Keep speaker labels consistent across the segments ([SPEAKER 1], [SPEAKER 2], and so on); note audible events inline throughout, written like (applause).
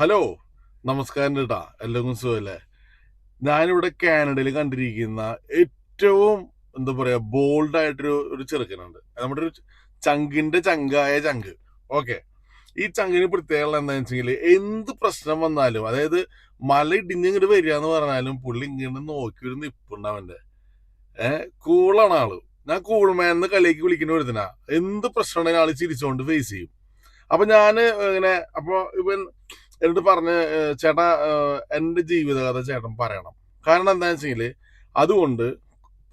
[SPEAKER 1] Hello നമസ്കാരം കേട്ടാ എല്ലാവർക്കും സുഖമല്ലേ ഞാനിവിടെ കാനഡയിൽ കണ്ടിരിക്കുന്ന ഏറ്റവും എന്താ പറയാ ബോൾഡ് ആയിട്ടൊരു ഒരു ചെറുക്കനുണ്ട്. നമ്മുടെ ഒരു ചങ്കിന്റെ ചങ്കായ ചങ്ക്. ഓക്കെ ഈ ചങ്കിന് പ്രത്യേകത എന്താണെന്ന് വെച്ചെങ്കിൽ എന്ത് പ്രശ്നം വന്നാലും അതായത് മല ഇടിഞ്ഞിങ്ങോട്ട് വരിക എന്ന് പറഞ്ഞാലും പുള്ളി ഇങ്ങനെ നോക്കി ഒരു നിപ്പുണ്ട് ഏഹ് കൂളാണ് ആൾ. ഞാൻ കൂൾമാൻ കളിയാക്കി വിളിക്കുന്ന ഒരുത്തനാ. എന്ത് പ്രശ്നം ഉണ്ടെങ്കിലും ആൾ ചിരിച്ചുകൊണ്ട് ഫേസ് ചെയ്യും. അപ്പൊ ഞാൻ ഇങ്ങനെ അപ്പൊ ഇവൻ എന്നിട്ട് പറഞ്ഞ് ചേട്ടാ എന്റെ ജീവിതകഥ ചേട്ടൻ പറയണം. കാരണം എന്താണെന്ന് വെച്ചെങ്കിൽ അതുകൊണ്ട്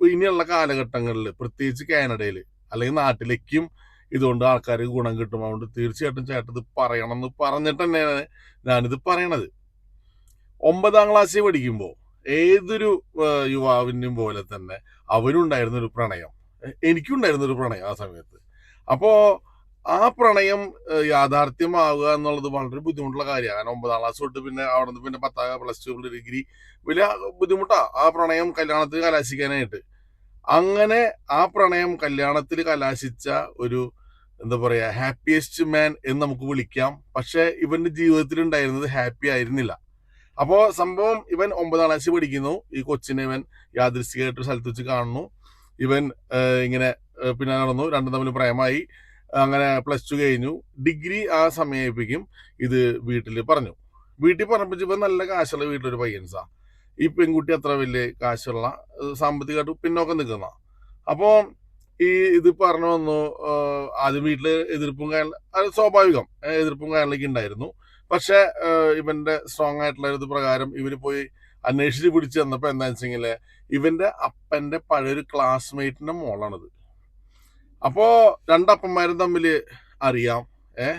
[SPEAKER 1] ഇനിയുള്ള കാലഘട്ടങ്ങളിൽ പ്രത്യേകിച്ച് കാനഡയിൽ അല്ലെങ്കിൽ നാട്ടിലേക്കും ഇതുകൊണ്ട് ആൾക്കാർക്ക് ഗുണം കിട്ടും. അതുകൊണ്ട് തീർച്ചയായിട്ടും ചേട്ടൻ ഇത് പറയണം എന്ന് പറഞ്ഞിട്ട് തന്നെയാണ് ഞാനിത് പറയണത്. ഒമ്പതാം ക്ലാസ്സിൽ പഠിക്കുമ്പോൾ ഏതൊരു യുവാവിനും പോലെ തന്നെ അവനുണ്ടായിരുന്നൊരു പ്രണയം. എനിക്കുണ്ടായിരുന്നൊരു പ്രണയം ആ സമയത്ത്. അപ്പോ ആ പ്രണയം യാഥാർത്ഥ്യമാവുക എന്നുള്ളത് വളരെ ബുദ്ധിമുട്ടുള്ള കാര്യമാണ്. കാരണം ഒമ്പതാം ക്ലാസ് തൊട്ട് പിന്നെ അവിടെ നിന്ന് പിന്നെ പത്താം പ്ലസ് ടു ഡിഗ്രി വലിയ ബുദ്ധിമുട്ടാ. ആ പ്രണയം കല്യാണത്തിൽ കലാശിക്കാനായിട്ട്. അങ്ങനെ ആ പ്രണയം കല്യാണത്തിൽ കലാശിച്ച ഒരു എന്താ പറയാ ഹാപ്പിയസ്റ്റ് മാൻ എന്ന് നമുക്ക് വിളിക്കാം. പക്ഷെ ഇവന്റെ ജീവിതത്തിൽ ഉണ്ടായിരുന്നത് ഹാപ്പി ആയിരുന്നില്ല. അപ്പോ സംഭവം ഇവൻ ഒമ്പതാം ക്ലാസ്സിൽ പഠിക്കുന്നു. ഈ കൊച്ചിനെ ഇവൻ യാദൃശ്ചികമായിട്ട് സ്ഥലത്ത് വെച്ച് കാണുന്നു. ഇവൻ ഇങ്ങനെ പിന്നെ നടന്നു. രണ്ടും തമ്മിൽ പ്രേമായി അങ്ങനെ പ്ലസ് ടു കഴിഞ്ഞു. ഡിഗ്രി ആ സമയപ്പിക്കും ഇത് വീട്ടിൽ പറഞ്ഞു. വീട്ടിൽ പറഞ്ഞപ്പോൾ നല്ല കാശുള്ള വീട്ടിലൊരു പയ്യൻസാ. ഈ പെൺകുട്ടി അത്ര വലിയ കാശുള്ള സാമ്പത്തികമായിട്ട് പിന്നോക്കം നിൽക്കുന്ന അപ്പോൾ ഈ ഇത് പറഞ്ഞു വന്നു ആദ്യം വീട്ടിൽ എതിർപ്പും കാര്യം സ്വാഭാവികം എതിർപ്പും കാര്യങ്ങളൊക്കെ ഉണ്ടായിരുന്നു. പക്ഷെ ഇവന്റെ സ്ട്രോങ് ആയിട്ടുള്ള ഇത് പ്രകാരം ഇവർ പോയി അന്വേഷിച്ച് പിടിച്ച് തന്നപ്പോ എന്താ വെച്ചെങ്കിൽ ഇവന്റെ അപ്പന്റെ പഴയൊരു ക്ലാസ്മേറ്റിന്റെ മോളാണിത്. അപ്പോ രണ്ടപ്പന്മാരും തമ്മിൽ അറിയാം. ഏ?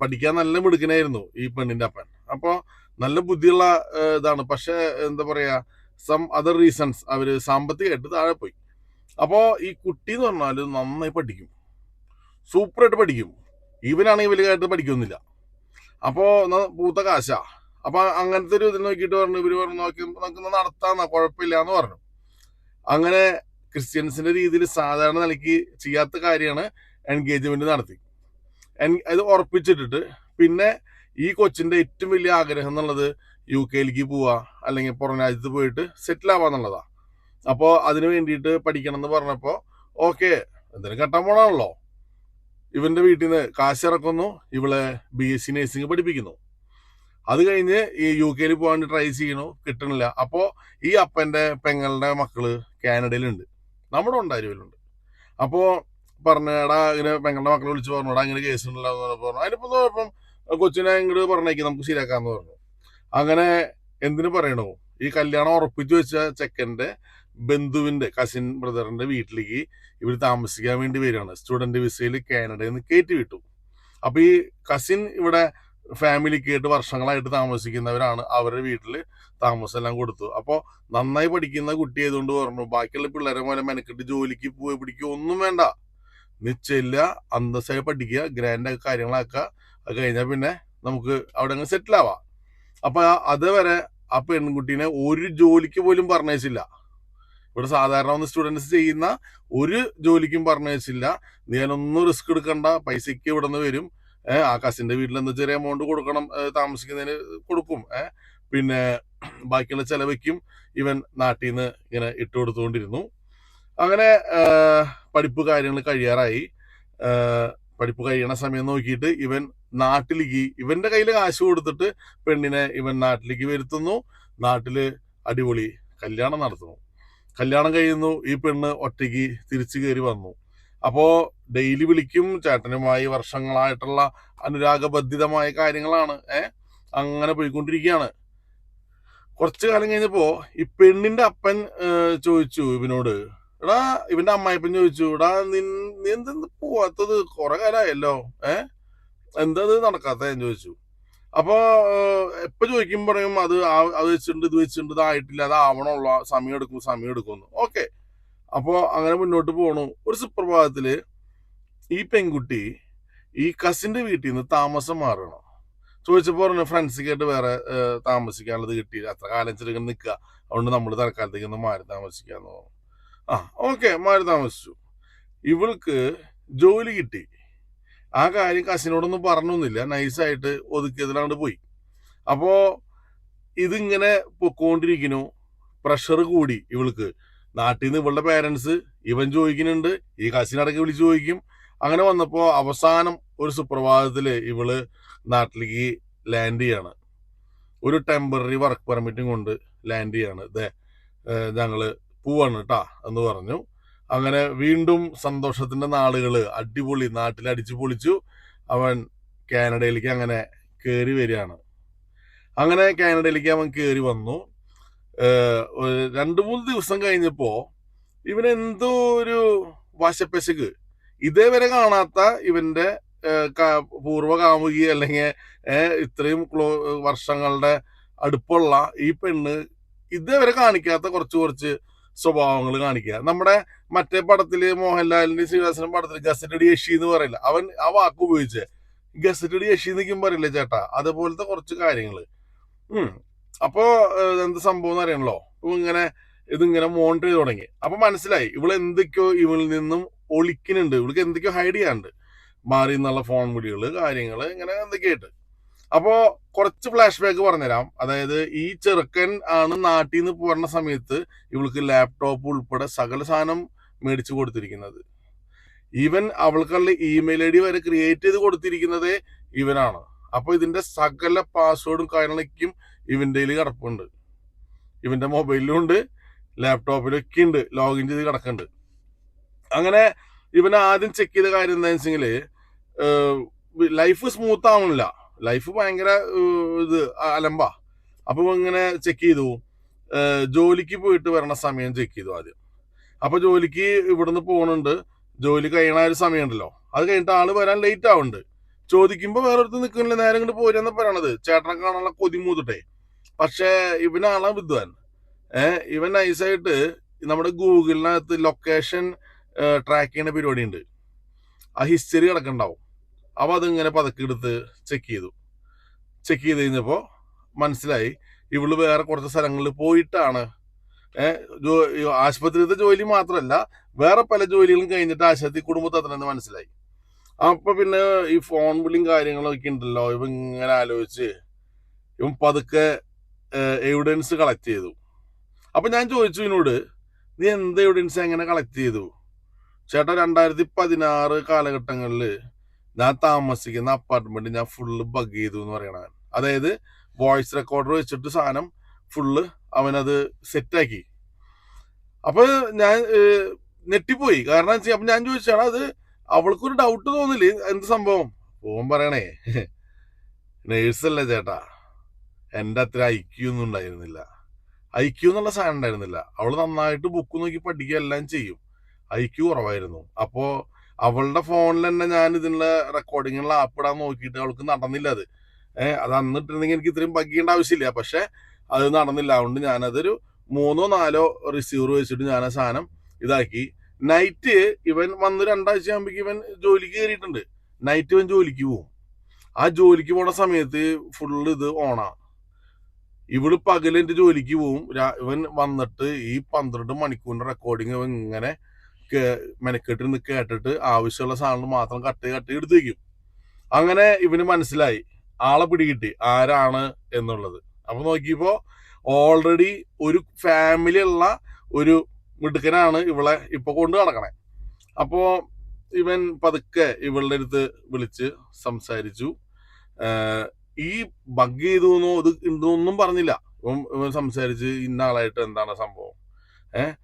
[SPEAKER 1] പഠിക്കാൻ നല്ല മിടുക്കനായിരുന്നു ഈ പെണ്ണിന്റെ അപ്പൻ. അപ്പോ നല്ല ബുദ്ധിയുള്ള ഇതാണ്. പക്ഷെ എന്താ പറയാ സം അതർ റീസൺസ്. അവർ സാമ്പത്തികമായിട്ട് താഴെ പോയി. അപ്പോ ഈ കുട്ടി എന്ന് പറഞ്ഞാൽ നന്നായി പഠിക്കും. സൂപ്പറായിട്ട് പഠിക്കും. ഇവനാണെങ്കിൽ വലിയതായിട്ട് പഠിക്കൊന്നുമില്ല. അപ്പോ പൂത്ത കാശാ. അപ്പൊ അങ്ങനത്തെ ഒരു ഇത് നോക്കിയിട്ട് പറഞ്ഞു. ഇവർ പറഞ്ഞു നോക്കി നമുക്ക് നടത്താന്നാ കുഴപ്പമില്ല എന്ന് പറഞ്ഞു. അങ്ങനെ ക്രിസ്ത്യൻസിന്റെ രീതിയിൽ സാധാരണ നിലയ്ക്ക് ചെയ്യാത്ത കാര്യമാണ് എൻഗേജ്മെന്റ് നടത്തി. അത് ഉറപ്പിച്ചിട്ടിട്ട് പിന്നെ ഈ കൊച്ചിന്റെ ഏറ്റവും വലിയ ആഗ്രഹം എന്നുള്ളത് യു കെയിലേക്ക് പോവാ അല്ലെങ്കിൽ പുറം രാജ്യത്ത് പോയിട്ട് സെറ്റിൽ ആവാന്നുള്ളതാ അപ്പോ അതിന് വേണ്ടിയിട്ട് പഠിക്കണം എന്ന് പറഞ്ഞപ്പോൾ ഓക്കെ എന്തായാലും കെട്ടാൻ പോണാണല്ലോ. ഇവന്റെ വീട്ടിൽ നിന്ന് കാശ് ഇറക്കുന്നു ഇവളെ ബി എസ് സി നഴ്സിംഗ് പഠിപ്പിക്കുന്നു. അത് കഴിഞ്ഞ് ഈ യു കെയിൽ പോകാണ്ട് ട്രൈ ചെയ്യണു കിട്ടണില്ല. അപ്പോ ഈ അപ്പന്റെ പെങ്ങളുടെ മക്കൾ കാനഡയിലുണ്ട്. നമ്മുടെ ഉണ്ടായിരുന്നുണ്ട് അപ്പോൾ പറഞ്ഞു എടാ ഇങ്ങനെ പെങ്ങളുടെ മക്കളെ വിളിച്ച് പറഞ്ഞു എടാ ഇങ്ങനെ കേസ് ഉണ്ടല്ലോ എന്ന് പറഞ്ഞു അതിനിപ്പോൾ ഇപ്പം കൊച്ചിനെ ഇങ്ങോട്ട് പറഞ്ഞേക്ക് നമുക്ക് ശരിയാക്കാന്ന് പറഞ്ഞു. അങ്ങനെ എന്തിനു പറയണോ? ഈ കല്യാണം ഉറപ്പിച്ചു വെച്ച ചെക്കന്റെ ബന്ധുവിന്റെ കസിൻ ബ്രദറിന്റെ വീട്ടിലേക്ക് ഇവർ താമസിക്കാൻ വേണ്ടി വരികയാണ്. സ്റ്റുഡന്റ് വിസയിൽ കാനഡയിൽ നിന്ന് കയറ്റി വിട്ടു. അപ്പോൾ ഈ കസിൻ ഇവിടെ ഫാമിലിക്ക് ആയിട്ട് വർഷങ്ങളായിട്ട് താമസിക്കുന്നവരാണ് അവരുടെ വീട്ടിൽ താമസം എല്ലാം കൊടുത്തു അപ്പോൾ നന്നായി പഠിക്കുന്ന കുട്ടി ആയതുകൊണ്ട് പറഞ്ഞു ബാക്കിയുള്ള പിള്ളേരെ പോലെ മെനക്കെട്ട് ജോലിക്ക് പോയി പിടിക്കുക ഒന്നും വേണ്ട. നിശ്ചയില്ല അന്തസ്സായി പഠിക്കുക ഗ്രാൻഡ് കാര്യങ്ങളാക്കുക. അത് കഴിഞ്ഞാൽ പിന്നെ നമുക്ക് അവിടെ അങ്ങ് സെറ്റിൽ ആവാം. അപ്പം അതുവരെ ആ പെൺകുട്ടീനെ ഒരു ജോലിക്ക് പോലും പറഞ്ഞയച്ചില്ല. ഇവിടെ സാധാരണ ഒന്ന് സ്റ്റുഡൻസ് ചെയ്യുന്ന ഒരു ജോലിക്കും പറഞ്ഞയച്ചില്ല. നീ അതിനൊന്നും റിസ്ക് എടുക്കണ്ട. പൈസയ്ക്ക് ഇവിടെ നിന്ന് വരും. ആ കസിന്റെ വീട്ടിൽ എന്താ ചെറിയ എമൗണ്ട് കൊടുക്കണം താമസിക്കുന്നതിന് കൊടുക്കും പിന്നെ ബാക്കിയുള്ള ചെലവയ്ക്കും ഇവൻ നാട്ടിൽ നിന്ന് ഇങ്ങനെ ഇട്ട് കൊടുത്തുകൊണ്ടിരുന്നു. അങ്ങനെ പഠിപ്പ് കാര്യങ്ങൾ കഴിയാറായി. പഠിപ്പ് കഴിയണ സമയം നോക്കിയിട്ട് ഇവൻ നാട്ടിലേക്ക് ഇവന്റെ കയ്യിൽ കാശ് കൊടുത്തിട്ട് പെണ്ണിനെ ഇവൻ നാട്ടിലേക്ക് വരുത്തുന്നു. നാട്ടിൽ അടിപൊളി കല്യാണം നടത്തുന്നു. കല്യാണം കഴിയുന്നു ഈ പെണ്ണ് ഒറ്റയ്ക്ക് തിരിച്ചു കയറി വന്നു. അപ്പോ ഡെയിലി വിളിക്കും ചേട്ടനുമായി വർഷങ്ങളായിട്ടുള്ള അനുരാഗബദ്ധിതമായ കാര്യങ്ങളാണ് ഏ? അങ്ങനെ പോയിക്കൊണ്ടിരിക്കുകയാണ്. കുറച്ചു കാലം കഴിഞ്ഞപ്പോ ഈ പെണ്ണിന്റെ അപ്പൻ ചോദിച്ചു ഇവനോട് എടാ ഇവന്റെ അമ്മായിപ്പൻ ചോദിച്ചു എടാ നിൻ എന്തെന്ന് പോവാത്തത്? കുറെ കാലമായല്ലോ ഏ? എന്താ നടക്കാത്ത? ഞാൻ ചോദിച്ചു. അപ്പൊ എപ്പൊ എപ്പോ ചോദിക്കും പറയും അത് അത് വെച്ചിട്ടുണ്ട് ഇത് വെച്ചിട്ടുണ്ട് ഇതായിട്ടില്ല അത് സമയം എടുക്കും സമയം എടുക്കുമെന്ന്. ഓക്കെ. അപ്പോ അങ്ങനെ മുന്നോട്ട് പോണു. ഒരു സുപ്രഭാതത്തിൽ ഈ പെൺകുട്ടി ഈ കസിന്റെ വീട്ടിൽ നിന്ന് താമസം മാറണം? ചോദിച്ചപ്പോൾ പറഞ്ഞു ഫ്രണ്ട്സിക്കായിട്ട് വേറെ താമസിക്കാനുള്ളത് കിട്ടിയില്ല. അത്ര കാലം ചെറുങ്ങനെ നിൽക്കുക അതുകൊണ്ട് നമ്മൾ തൽക്കാലത്തേക്ക് ഒന്ന് മാറി താമസിക്കാന്ന് പറഞ്ഞു. ആ ഓക്കെ മാറി താമസിച്ചു. ഇവൾക്ക് ജോലി കിട്ടി. ആ കാര്യം കസിനോടൊന്നും പറഞ്ഞൊന്നുമില്ല. നൈസായിട്ട് ഒതുക്കിയതിലാണ്ട് പോയി. അപ്പോ ഇതിങ്ങനെ പൊക്കോണ്ടിരിക്കുന്നു. പ്രഷർ കൂടി ഇവൾക്ക്. നാട്ടിൽ നിന്ന് ഇവളുടെ പേരൻസ് ഇവൻ ചോദിക്കുന്നുണ്ട് ഈ കസിനടക്കി വിളിച്ച് ചോദിക്കും. അങ്ങനെ വന്നപ്പോൾ അവസാനം ഒരു സുപ്രഭാതത്തിൽ ഇവൾ നാട്ടിലേക്ക് ലാൻഡ് ചെയ്യാണ്. ഒരു ടെമ്പററി വർക്ക് പെർമിറ്റും കൊണ്ട് ലാൻഡ് ചെയ്യാണ്. ഏഹ് ഞങ്ങൾ പോവാണ് കേട്ടാ എന്ന് പറഞ്ഞു. അങ്ങനെ വീണ്ടും സന്തോഷത്തിന്റെ നാളുകൾ അടിപൊളി നാട്ടിൽ അടിച്ചു പൊളിച്ചു. അവൻ കാനഡയിലേക്ക് അങ്ങനെ കയറി വരികയാണ്. അങ്ങനെ കാനഡയിലേക്ക് അവൻ കയറി വന്നു. രണ്ട് മൂന്ന് ദിവസം കഴിഞ്ഞപ്പോ ഇവനെന്തോ ഒരു വശപ്പശക്ക്. ഇതേവരെ കാണാത്ത ഇവന്റെ പൂർവ കാമുകി അല്ലെങ്കിൽ ഇത്രയും ക്ലോ വർഷങ്ങളുടെ അടുപ്പുള്ള ഈ പെണ്ണ് ഇതേവരെ കാണിക്കാത്ത കുറച്ച് കുറച്ച് സ്വഭാവങ്ങൾ കാണിക്കുക. നമ്മുടെ മറ്റേ പടത്തിൽ മോഹൻലാലിന്റെ ശ്രീനിവാസനും പടത്തിൽ ഗസറ്റഡി യഷി എന്ന് പറയില്ല? അവൻ ആ വാക്ക് ഉപയോഗിച്ച്. ഗസറ്റഡി യഷി എന്നൊക്കെയും പറയില്ലേ ചേട്ടാ? അതുപോലത്തെ കുറച്ച് കാര്യങ്ങൾ. ഉം അപ്പോ എന്ത് സംഭവം എന്ന് അറിയണല്ലോ ഇങ്ങനെ ഇതിങ്ങനെ മോണിറ്റർ ചെയ്ത് തുടങ്ങി. അപ്പൊ മനസ്സിലായി ഇവൾ എന്തൊക്കെയോ ഇവളിൽ നിന്നും ഒളിക്കുന്നുണ്ട്. ഇവൾക്ക് എന്തൊക്കെയോ ഹൈഡ് ചെയ്യാണ്ട് മാറി എന്നുള്ള ഫോൺ വിളികൾ കാര്യങ്ങൾ ഇങ്ങനെ എന്തൊക്കെയായിട്ട്. അപ്പോ കുറച്ച് ഫ്ലാഷ് ബാക്ക് പറഞ്ഞുതരാം. അതായത് ഈ ചെറുക്കൻ ആണ് നാട്ടിൽ നിന്ന് പോരുന്ന സമയത്ത് ഇവൾക്ക് ലാപ്ടോപ്പ് ഉൾപ്പെടെ സകല സാധനം മേടിച്ചു കൊടുത്തിരിക്കുന്നത്. ഈവൻ അവൾക്കുള്ള ഇമെയിൽ ഐ ഡി വരെ ക്രിയേറ്റ് ചെയ്ത് കൊടുത്തിരിക്കുന്നത് ഇവനാണ്. അപ്പൊ ഇതിന്റെ സകല പാസ്വേഡും കാര്യങ്ങളൊക്കെയും ഇവന്റെ കയ്യിൽ കിടപ്പുണ്ട്. ഇവന്റെ മൊബൈലിലും ഉണ്ട് ലാപ്ടോപ്പിലൊക്കെ ഉണ്ട് ലോഗിൻ ചെയ്ത് കിടക്കുന്നുണ്ട് അങ്ങനെ ഇവൻ ആദ്യം ചെക്ക് ചെയ്ത കാര്യം എന്താ വെച്ചെങ്കിൽ ലൈഫ് സ്മൂത്ത് ആവണില്ല. ലൈഫ് ഭയങ്കര ഇത് അലമ്പാ. അപ്പൊ ഇങ്ങനെ ചെക്ക് ചെയ്തു. ജോലിക്ക് പോയിട്ട് വരണ സമയം ചെക്ക് ചെയ്തു ആദ്യം. അപ്പൊ ജോലിക്ക് ഇവിടുന്ന് പോകണുണ്ട് ജോലി കഴിയണ ഒരു സമയമുണ്ടല്ലോ. അത് കഴിഞ്ഞിട്ട് ആൾ വരാൻ ലേറ്റ് ആവുന്നുണ്ട് ചോദിക്കുമ്പോ വേറൊരുത്ത് നിൽക്കുന്നില്ല നേരെ ഇങ്ങോട്ട് പോരാന്ന് പറയണത്. ചേട്ടനെ കാണാനുള്ള കൊതി മൂത്തിട്ടെ പക്ഷേ ഇവനാണ് വിദ്വാൻ. ഏഹ് ഇവൻ നൈസായിട്ട് നമ്മുടെ ഗൂഗിളിനകത്ത് ലൊക്കേഷൻ ട്രാക്ക് ചെയ്യുന്ന പരിപാടി ഉണ്ട് ആ ഹിസ്റ്ററി കിടക്കണ്ടാവും. അപ്പം അതിങ്ങനെ പതുക്കെ എടുത്ത് ചെക്ക് ചെയ്തു. ചെക്ക് ചെയ്ത് കഴിഞ്ഞപ്പോൾ മനസ്സിലായി ഇവൾ വേറെ കുറച്ച് സ്ഥലങ്ങളിൽ പോയിട്ടാണ്. ആശുപത്രിയിലത്തെ ജോലി മാത്രമല്ല വേറെ പല ജോലികളും കഴിഞ്ഞിട്ട് ആശുപത്രി കുടുംബത്തത്രയെന്ന് മനസ്സിലായി. അപ്പൊ പിന്നെ ഈ ഫോൺ വിളിയും കാര്യങ്ങളൊക്കെ ഉണ്ടല്ലോ ഇവ ഇങ്ങനെ ആലോചിച്ച് ഇവൻ പതുക്കെ എവിഡൻസ് കളക്ട് ചെയ്തു. അപ്പം ഞാൻ ചോദിച്ചു ഇതിനോട് നീ എന്ത് എവിഡൻസ് എങ്ങനെ കളക്ട് ചെയ്തു? ചേട്ടാ രണ്ടായിരത്തി പതിനാറ് കാലഘട്ടങ്ങളിൽ ഞാൻ താമസിക്കുന്ന അപ്പാർട്ട്മെന്റ് ഞാൻ ഫുള്ള് ബഗ് ചെയ്തു എന്ന് പറയണ അതായത് വോയിസ് റെക്കോർഡർ വെച്ചിട്ട് സാധനം ഫുള്ള് അവനത് സെറ്റാക്കി അപ്പൊ ഞാൻ നെറ്റിപ്പോയി കാരണം അപ്പൊ ഞാൻ ചോദിച്ചാണ് അത് അവൾക്കൊരു ഡൗട്ട് തോന്നില്ലേ? എന്ത് സംഭവം? ഓൻ പറയണേ (laughs) നേഴ്സല്ലേ ചേട്ടാ. എന്റെ അത്ര ഐക്യു ഒന്നും ഉണ്ടായിരുന്നില്ല. ഐക്യു എന്നുള്ള സാധനം ഉണ്ടായിരുന്നില്ല. അവൾ നന്നായിട്ട് ബുക്ക് നോക്കി പഠിക്കുക എല്ലാം ചെയ്യും. ഐക്യു കുറവായിരുന്നു. അപ്പോ അവളുടെ ഫോണിൽ തന്നെ ഞാൻ ഇതിനുള്ള റെക്കോർഡിങ്ങുള്ള ആപ്പ് ഇടാൻ നോക്കിയിട്ട് അവൾക്ക് നടന്നില്ല അത്. ഏഹ് അത് അന്നിട്ടുണ്ടെങ്കിൽ എനിക്ക് ഇത്രയും പഗ്ഗിയേണ്ട ആവശ്യമില്ല. പക്ഷെ അത് നടന്നില്ല. അതുകൊണ്ട് ഞാനതൊരു മൂന്നോ നാലോ റിസീവർ വെച്ചിട്ട് ഞാൻ ആ സാധനം ഇതാക്കി. നൈറ്റ് ഇവൻ വന്ന് രണ്ടാഴ്ച ആകുമ്പോഴേക്കും ഇവൻ ജോലിക്ക് കയറിയിട്ടുണ്ട്. നൈറ്റ് ഇവൻ ജോലിക്ക് പോകും ആ ജോലിക്ക് പോണ സമയത്ത് ഫുള്ള് ഇത് ഓണാ ഇവൾ പകലെന്റെ ജോലിക്ക് പോവും. ഇവൻ വന്നിട്ട് ഈ പന്ത്രണ്ട് മണിക്കൂറിന്റെ റെക്കോർഡിങ് ഇവൻ ഇങ്ങനെ മെനക്കെട്ടിൽ നിന്ന് കേട്ടിട്ട് ആവശ്യമുള്ള സാധനം മാത്രം കട്ട് കട്ട് എടുത്ത് വയ്ക്കും അങ്ങനെ ഇവന് മനസ്സിലായി ആളെ പിടികിട്ടി. ആരാണ് എന്നുള്ളത്. അപ്പൊ നോക്കിയപ്പോ ഓൾറെഡി ഒരു ഫാമിലി ഉള്ള ഒരു മിടുക്കനാണ് ഇവളെ ഇപ്പൊ കൊണ്ടു നടക്കണേ. അപ്പോ ഇവൻ പതുക്കെ ഇവളുടെ അടുത്ത് വിളിച്ച് സംസാരിച്ചു. ഈ ബഗ് ചെയ്തു എന്നോ ഇത് ഉണ്ടോന്നും പറഞ്ഞില്ല. സംസാരിച്ച് ഇന്ന ആളായിട്ട് എന്താണ് സംഭവം? ഏഹ്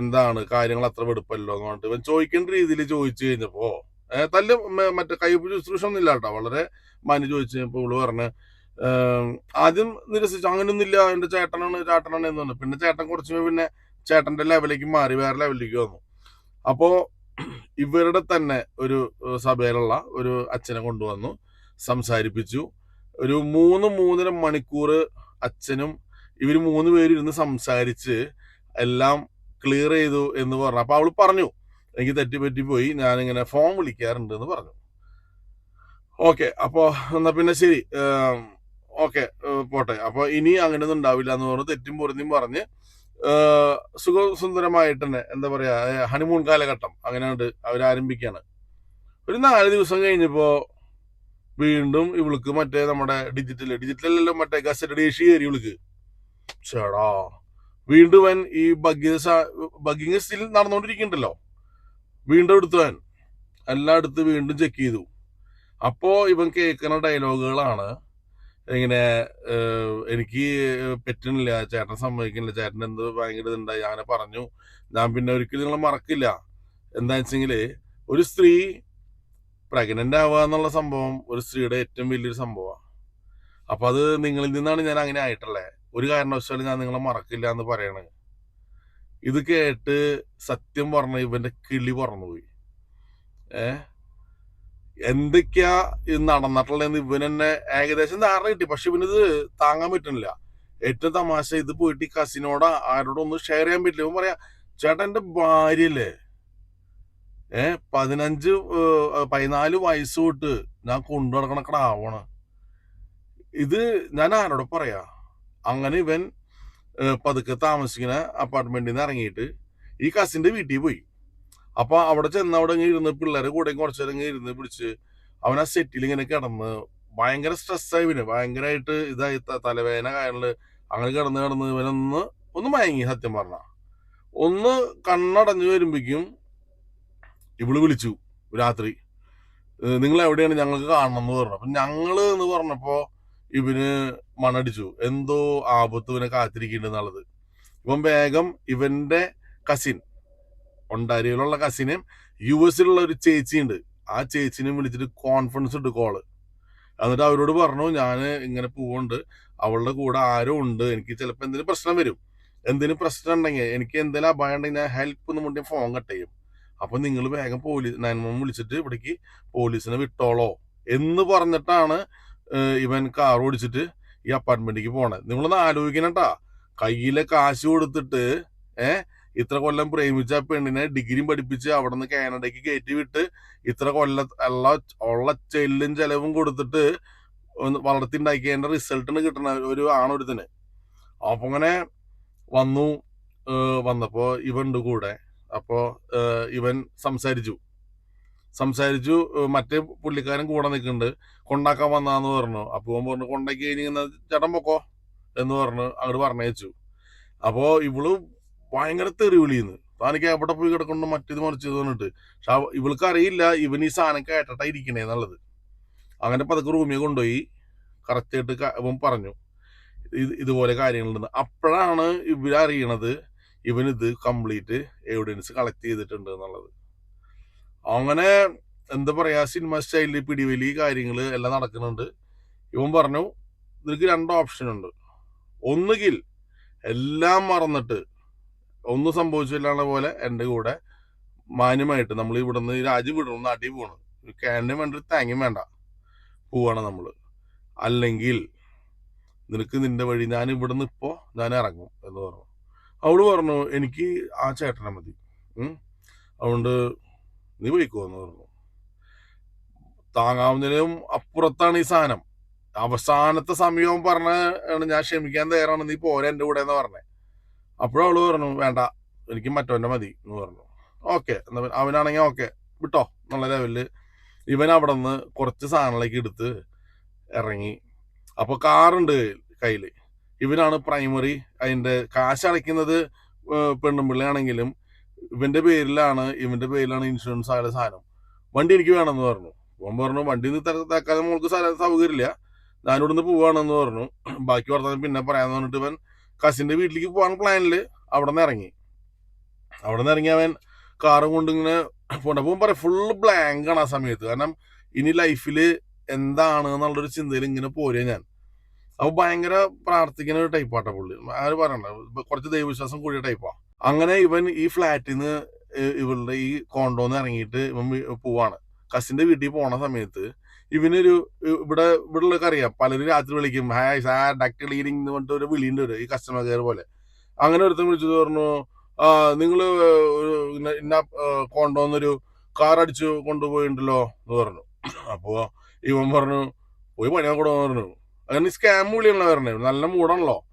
[SPEAKER 1] എന്താണ് കാര്യങ്ങൾ അത്ര വെടുപ്പല്ലോ എന്ന് പറഞ്ഞിട്ട് ഇവൻ ചോദിക്കേണ്ട രീതിയിൽ ചോദിച്ചു കഴിഞ്ഞപ്പോ തല്ല മറ്റേ കയ്യൊപ്പ് ശുശ്രൂഷ ഒന്നും ഇല്ല കേട്ടോ. വളരെ മാനി ചോദിച്ചു കഴിഞ്ഞപ്പോ ഇവൾ പറഞ്ഞ് ആദ്യം നിരസിച്ചു. അങ്ങനെയൊന്നുമില്ല എന്റെ ചേട്ടനാണ് ചേട്ടനാണ് എന്ന് പറഞ്ഞു. പിന്നെ ചേട്ടൻ കുറച്ച് പിന്നെ ചേട്ടന്റെ ലെവലിലേക്ക് മാറി വേറെ ലെവലിലേക്ക് വന്നു. അപ്പോൾ ഇവരുടെ തന്നെ ഒരു സഭയിലുള്ള ഒരു അച്ഛനെ കൊണ്ടുവന്നു. സംസാരിപ്പിച്ചു. ഒരു മൂന്ന് മൂന്നര മണിക്കൂർ അച്ഛനും ഇവർ മൂന്ന് പേരും ഇരുന്ന് സംസാരിച്ച് എല്ലാം ക്ലിയർ ചെയ്തു എന്ന് പറഞ്ഞു. അപ്പൊ അവൾ പറഞ്ഞു എനിക്ക് തെറ്റിപ്പറ്റി പോയി ഞാനിങ്ങനെ ഫോൺ വിളിക്കാറുണ്ട് എന്ന് പറഞ്ഞു. ഓക്കെ അപ്പോൾ എന്നാ പിന്നെ ശരി. ഓക്കെ പോട്ടെ. അപ്പോൾ ഇനി അങ്ങനെ ഒന്നും ഉണ്ടാവില്ല എന്ന് പറഞ്ഞു തെറ്റും പൊരുന്നും പറഞ്ഞ് സുഖസുന്ദരമായിട്ട് തന്നെ എന്താ പറയാ ഹണിമൂൺ കാലഘട്ടം അങ്ങനെ അവർ ആരംഭിക്കാണ് ഒരു നാല് ദിവസം കഴിഞ്ഞപ്പോ വീണ്ടും ഇവൾക്ക് മറ്റേ നമ്മുടെ ഡിജിറ്റൽ ഡിജിറ്റലല്ലോ മറ്റേ ഗസറ്റ് ഡേഷി കയറി ഇവൾക്ക്. ചേടാ വീണ്ടും വൻ ഈ ബഗ്ഗിങ് ബഗ്ഗിങ് സ്റ്റിൽ നടന്നുകൊണ്ടിരിക്കുന്നുണ്ടല്ലോ വീണ്ടും എടുത്തു വൻ എല്ലാം എടുത്ത് വീണ്ടും ചെക്ക് ചെയ്തു. അപ്പോ ഇവൻ കേൾക്കുന്ന ഡയലോഗുകളാണ് ഇങ്ങനെ എനിക്ക് പറ്റുന്നില്ല. ചേട്ടൻ സമ്മതിക്കുന്നില്ല ചേട്ടൻ എന്ത് ഭയങ്കര ഇതുണ്ടായി. ഞാൻ പറഞ്ഞു. ഞാൻ പിന്നെ ഒരിക്കലും നിങ്ങൾ മറക്കില്ല. എന്താ വെച്ചെങ്കിൽ ഒരു സ്ത്രീ പ്രഗ്നന്റ് ആവുക എന്നുള്ള സംഭവം ഒരു സ്ത്രീയുടെ ഏറ്റവും വലിയൊരു സംഭവമാണ് അപ്പൊ അത് നിങ്ങളിൽ നിന്നാണ് ഞാൻ അങ്ങനെ ആയിട്ടുള്ളത് ഒരു കാരണവശാലും ഞാൻ നിങ്ങളെ മറക്കില്ല എന്ന് പറയണത് ഇത് കേട്ട് സത്യം പറഞ്ഞ ഇവന്റെ കിളി പറന്നുപോയി. ഏ? എന്തൊക്കെയാ ഇത് നടന്നിട്ടുള്ളതെന്ന് ഇവൻ തന്നെ ഏകദേശം ധാരണ കിട്ടി. പക്ഷെ ഇത് താങ്ങാൻ പറ്റുന്നില്ല. ഏറ്റവും തമാശ ഇത് പോയിട്ട് ഈ കസിനോട് ആരോടൊന്നും ഷെയർ ചെയ്യാൻ പറ്റില്ല. ഇവൻ പറയാ ചേട്ടാ എന്റെ ഭാര്യയല്ലേ? ഏ പതിനഞ്ച് ഏഹ്, പതിനാല് വയസ്സ് തൊട്ട് ഞാൻ കൊണ്ടു നടക്കണ ഇത് ഞാൻ ആരോട് പറയാ? അങ്ങനെ ഇവൻ ഏഹ്, പതുക്കെ താമസിക്കുന്ന അപ്പാർട്ട്മെന്റിൽ നിന്ന് ഇറങ്ങിയിട്ട് ഈ കസിന്റെ വീട്ടിൽ പോയി. അപ്പൊ അവിടെ ചെന്ന് അവിടെ ഇങ്ങനെ ഇരുന്ന് പിള്ളേരെ കൂടെ കുറച്ചു നേരം ഇരുന്ന് പിടിച്ച് അവൻ ആ സെറ്റിൽ ഇങ്ങനെ കിടന്ന് ഭയങ്കര സ്ട്രെസ്സായി പിന്നെ. ഭയങ്കരമായിട്ട് ഇതായി തലവേദന കാര്യങ്ങൾ അങ്ങനെ കിടന്ന് കിടന്ന് ഇവനൊന്ന് ഒന്ന് മയങ്ങി സത്യം പറഞ്ഞ. ഒന്ന് കണ്ണടഞ്ഞു വരുമ്പോഴേക്കും ഇവൾ വിളിച്ചു രാത്രി. നിങ്ങൾ എവിടെയാണ് ഞങ്ങൾക്ക് കാണണം എന്ന് പറഞ്ഞു. അപ്പൊ ഞങ്ങൾ എന്ന് പറഞ്ഞപ്പോ ഇവന് മണടിച്ചു. എന്തോ ആപത്ത് ഇവനെ കാത്തിരിക്കുന്നുണ്ടെന്നുള്ളത് ഇവൻ വേഗം ഇവന്റെ കസിൻ ഒണ്ടാരിയിലുള്ള കസിനും യു എസിലുള്ള ഒരു ചേച്ചിയുണ്ട്. ആ ചേച്ചിനെ വിളിച്ചിട്ട് കോൺഫറൻസ് ഉണ്ട് കോൾ എന്നിട്ട് അവരോട് പറഞ്ഞു ഞാൻ ഇങ്ങനെ പോവുണ്ട്. അവളുടെ കൂടെ ആരും ഉണ്ട്. എനിക്ക് ചിലപ്പോൾ എന്തെങ്കിലും പ്രശ്നം വരും. എന്തെങ്കിലും പ്രശ്നം ഉണ്ടെങ്കിൽ എനിക്ക് എന്തെങ്കിലും അപായം ഉണ്ടെങ്കിൽ ഞാൻ ഹെൽപ്പ് എന്ന് മുന്നേ ഫോൺ കട്ട് ചെയ്യും. അപ്പൊ നിങ്ങൾ വേഗം പോലീസ് നയൻ വൺ വിളിച്ചിട്ട് ഇവിടേക്ക് പോലീസിനെ വിട്ടോളോ എന്ന് പറഞ്ഞിട്ടാണ് ഇവൻ കാർ ഓടിച്ചിട്ട് ഈ അപ്പാർട്ട്മെന്റിലേക്ക് പോണത് നിങ്ങളൊന്ന് ആലോചിക്കണട്ടാ കയ്യിലെ കാശ് കൊടുത്തിട്ട് ഏഹ് ഇത്ര കൊല്ലം പ്രേമിച്ച പെണ്ണിനെ ഡിഗ്രിയും പഠിപ്പിച്ച് അവിടെ നിന്ന് കാനഡയ്ക്ക് കയറ്റി വിട്ട് ഇത്ര കൊല്ല ഉള്ള ഉള്ള ചെല്ലും ചെലവും കൊടുത്തിട്ട് വളർത്തിണ്ടാക്കിയതിന്റെ റിസൾട്ടിന് കിട്ടണ ഒരു ആണൊരുത്തിന്. അപ്പൊ അങ്ങനെ വന്നു വന്നപ്പോ ഇവണ്ട് കൂടെ. അപ്പോ ഏഹ് ഇവൻ സംസാരിച്ചു. സംസാരിച്ചു മറ്റേ പുള്ളിക്കാരൻ കൂടെ നിൽക്കുന്നുണ്ട്. കൊണ്ടാക്കാൻ വന്നാന്ന് പറഞ്ഞു. അപ്പോൾ പറഞ്ഞു കൊണ്ടാക്കി കഴിഞ്ഞ ചേട്ടൻ പൊക്കോ? എന്ന് പറഞ്ഞു അങ്ങോട്ട് പറഞ്ഞയച്ചു. അപ്പോൾ ഇവൾ ഭയങ്കര തെറി വിളിയുന്നു താനിക്ക് എവിടെ പോയി കിടക്കണോ മറ്റേത് മറിച്ചത് പറഞ്ഞിട്ട്. പക്ഷെ ഇവൾക്ക് അറിയില്ല ഇവൻ ഈ സാധനം കേട്ടിട്ടാ ഇരിക്കണേ എന്നുള്ളത്. അങ്ങനെ പതുക്കെ റൂമിൽ കൊണ്ടുപോയി കറക്റ്റായിട്ട് ഇവൻ പറഞ്ഞു. ഇത് ഇതുപോലെ കാര്യങ്ങളുണ്ട്. അപ്പോഴാണ് ഇവരറിയണത് ഇവൻ ഇത് കംപ്ലീറ്റ് എവിഡൻസ് കളക്ട് ചെയ്തിട്ടുണ്ട് എന്നുള്ളത്. അങ്ങനെ എന്താ പറയാ സിനിമ സ്റ്റൈലിൽ പിടിവലി കാര്യങ്ങൾ എല്ലാം നടക്കുന്നുണ്ട്. ഇവൻ പറഞ്ഞു നിനക്ക് രണ്ട് ഓപ്ഷൻ ഉണ്ട്. ഒന്നുകിൽ എല്ലാം മറന്നിട്ട്. ഒന്നും സംഭവിച്ചില്ലാത്ത പോലെ എന്റെ കൂടെ മാന്യമായിട്ട് നമ്മൾ ഇവിടുന്ന് രാജി വിടണം നാട്ടിൽ പോകണം ക്യാനും വേണ്ട താങ്ങും വേണ്ട. പോവാണ് നമ്മൾ അല്ലെങ്കിൽ നിനക്ക് നിന്റെ വഴി ഞാൻ ഇവിടുന്ന് ഇപ്പോൾ ഞാൻ ഇറങ്ങും എന്ന് പറഞ്ഞു. അവൾ പറഞ്ഞു എനിക്ക് ആ ചേട്ടനെ മതി. അതുകൊണ്ട് നീ പോയിക്കോ പറഞ്ഞു. താങ്ങാവുന്നതിനും അപ്പുറത്താണ് ഈ സാധനം. അവസാനത്തെ സമയവും പറഞ്ഞ ഞാൻ ക്ഷമിക്കാൻ തയ്യാറാണ് നീ പോരെ എന്റെ കൂടെ എന്ന് പറഞ്ഞേ. അപ്പോഴും അവൾ പറഞ്ഞു വേണ്ട എനിക്ക് മറ്റവന്റെ മതി എന്ന് പറഞ്ഞു. ഓക്കെ എന്നാ അവനാണെങ്കിൽ ഓക്കെ വിട്ടോ എന്നുള്ള ലെവലിൽ ഇവൻ അവിടെ നിന്ന് കുറച്ച് സാധനങ്ങളൊക്കെ എടുത്ത് ഇറങ്ങി. അപ്പൊ കാറുണ്ട് കയ്യിൽ. ഇവനാണ് പ്രൈമറി അതിന്റെ കാശ് അടയ്ക്കുന്നത് പെണ്ണും പെണ്ണുമ്പിള്ളയാണെങ്കിലും ഇവന്റെ പേരിലാണ് ഇവന്റെ പേരിലാണ് ഇൻഷുറൻസ് ആയ സാധനം. വണ്ടി എനിക്ക് വേണമെന്ന് പറഞ്ഞു. ഓൻ പറഞ്ഞു വണ്ടി തൽക്കാലം മോൾക്ക് സൗകര്യമില്ല. ഞാനിവിടുന്ന് പോവാണെന്ന് പറഞ്ഞു. ബാക്കി വർത്തമാനം പിന്നെ പറയാന്ന് പറഞ്ഞിട്ട് ഇവൻ കസിന്റെ വീട്ടിലേക്ക് പോകാൻ പ്ലാനിൽ അവിടെ നിന്ന് ഇറങ്ങി. അവിടെ നിന്ന് ഇറങ്ങി അവൻ കാറും കൊണ്ട് ഇങ്ങനെ പോണ്ടപ്പോൾ പറയാം ഫുള്ള് ബ്ലാങ്ക് ആണ് ആ സമയത്ത്. കാരണം ഇനി ലൈഫിൽ എന്താണ് എന്നുള്ളൊരു ചിന്തയിൽ ഇങ്ങനെ പോരുക ഞാൻ. അപ്പൊ ഭയങ്കര പ്രാർത്ഥിക്കുന്ന ഒരു ടൈപ്പാട്ട പുള്ളി. ആര് പറയണ്ട. കുറച്ച് ദൈവവിശ്വാസം കൂടിയ ടൈപ്പാ അങ്ങനെ ഇവൻ ഈ ഫ്ലാറ്റിൽ നിന്ന് ഇവളുടെ ഈ കോണ്ടോന്ന് ഇറങ്ങിയിട്ട് ഇവൻ പോവാണ്. കസിന്റെ വീട്ടിൽ പോണ സമയത്ത് ഇവനൊരു ഇവിടെ ഇവിടെ ഉള്ളവർക്ക് അറിയാം. പലരും രാത്രി വിളിക്കും. ഹായ് സാ ഡക്ട് ക്ലീനിങ് എന്ന് പറഞ്ഞിട്ട് ഒരു വിളിയുണ്ട് ഒരു ഈ കസ്റ്റമർ കെയർ പോലെ. അങ്ങനെ ഒരുത്തൻ വിളിച്ചത് പറഞ്ഞു നിങ്ങൾ ഇന്ന- കോണ്ടോന്നൊരു കാർ അടിച്ചു കൊണ്ടുപോയിണ്ടല്ലോ എന്ന് പറഞ്ഞു. അപ്പോ ഇവൻ പറഞ്ഞു പോയി പണിയാൻ കൂടെ പറഞ്ഞു. അങ്ങനെ സ്കാം വിളിയുള്ള പറഞ്ഞു നല്ല മൂടാണല്ലോ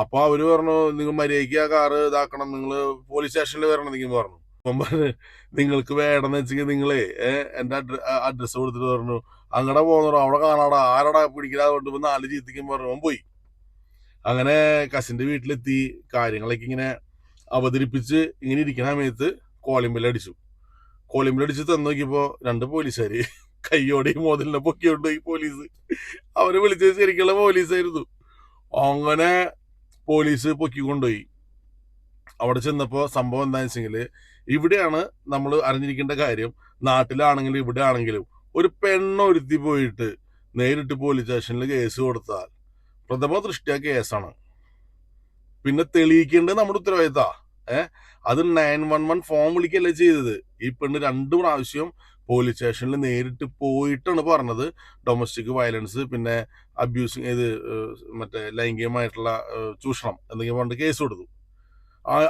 [SPEAKER 1] അപ്പൊ അവർ പറഞ്ഞു നിങ്ങൾ മര്യാദയ്ക്ക് ആ കാറ് ഇതാക്കണം. നിങ്ങൾ പോലീസ് സ്റ്റേഷനിൽ വരണം നിങ്ങൾ പറഞ്ഞു. അപ്പം പറഞ്ഞു നിങ്ങൾക്ക് വേണമെന്ന് വെച്ചെങ്കിൽ നിങ്ങളെ എന്റെ അഡ്രസ് കൊടുത്തിട്ട് പറഞ്ഞു. അങ്ങടെ പോകുന്നോ അവിടെ കാണാടാ. ആരടാ പിടിക്കാതെ കൊണ്ട് നാല് ചീത്തിക്കും പറഞ്ഞു. അവൻ പോയി. അങ്ങനെ കസിന്റെ വീട്ടിലെത്തി. കാര്യങ്ങളൊക്കെ ഇങ്ങനെ അവതരിപ്പിച്ച് ഇങ്ങനെ ഇരിക്കുന്ന സമയത്ത് കോളിമ്പിൽ അടിച്ചു. കോളിമ്പിൽ അടിച്ച് തന്നു നോക്കിയപ്പോ രണ്ട് പോലീസുകാര് കയ്യോടെ ഈ മോതലിനെ പൊക്കിയോണ്ട് ഈ പോലീസ്. അവരെ വിളിച്ചത് ശരിക്കുള്ള പോലീസായിരുന്നു. അങ്ങനെ പോലീസ് പൊക്കിക്കൊണ്ടുപോയി. അവിടെ ചെന്നപ്പോ സംഭവം എന്താണെന്ന് വെച്ചെങ്കിൽ ഇവിടെയാണ് നമ്മൾ അറിഞ്ഞിരിക്കേണ്ട കാര്യം. നാട്ടിലാണെങ്കിലും ഇവിടെ ആണെങ്കിലും ഒരു പെണ്ണൊരുത്തി പോയിട്ട് നേരിട്ട് പോലീസ് സ്റ്റേഷനിൽ കേസ് കൊടുത്താൽ പ്രഥമ ദൃഷ്ടിയ കേസാണ്. പിന്നെ തെളിയിക്കേണ്ടത് നമ്മുടെ ഉത്തരവാദിത്ത ഏഹ് അത് നയൻ വൺ വൺ ഫോം വിളിക്കല്ലേ ചെയ്തത്. ഈ പെണ്ണ് രണ്ടു പ്രാവശ്യം പോലീസ് സ്റ്റേഷനിൽ നേരിട്ട് പോയിട്ടാണ് പറഞ്ഞത്. ഡൊമസ്റ്റിക് വയലൻസ് പിന്നെ അബ്യൂസിങ് ഇത് മറ്റേ ലൈംഗികമായിട്ടുള്ള ചൂഷണം എന്തെങ്കിലും പറഞ്ഞിട്ട് കേസ് കൊടുത്തു.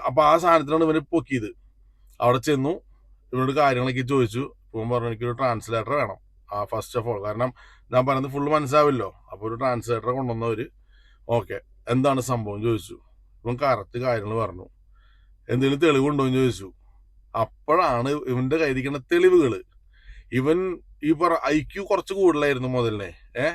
[SPEAKER 1] അപ്പൊ ആ സാധനത്തിനാണ് ഇവനെ പൊക്കിയത്. അവിടെ ചെന്നു ഇവനോട് കാര്യങ്ങളൊക്കെ ചോദിച്ചു. ഇപ്പം പറഞ്ഞു എനിക്കൊരു ട്രാൻസ്ലേറ്റർ വേണം. ആ ഫസ്റ്റ് ഓഫ് ഓൾ കാരണം ഞാൻ പറയുന്നത് ഫുള്ള് മനസ്സിലാവില്ലോ. അപ്പോൾ ഒരു ട്രാൻസ്ലേറ്ററെ കൊണ്ടുവന്നവർ ഓക്കെ എന്താണ് സംഭവം ചോദിച്ചു. ഇവൻ കറക്റ്റ് കാര്യങ്ങൾ പറഞ്ഞു. എന്തെങ്കിലും തെളിവുണ്ടോ എന്ന് ചോദിച്ചു. അപ്പോഴാണ് ഇവന്റെ കയ്യിരിക്കുന്ന തെളിവുകൾ ഇവൻ ഈ പറ ഐ ക്യു കുറച്ച് കൂടുതലായിരുന്നു മുതലിനെ. ഏ?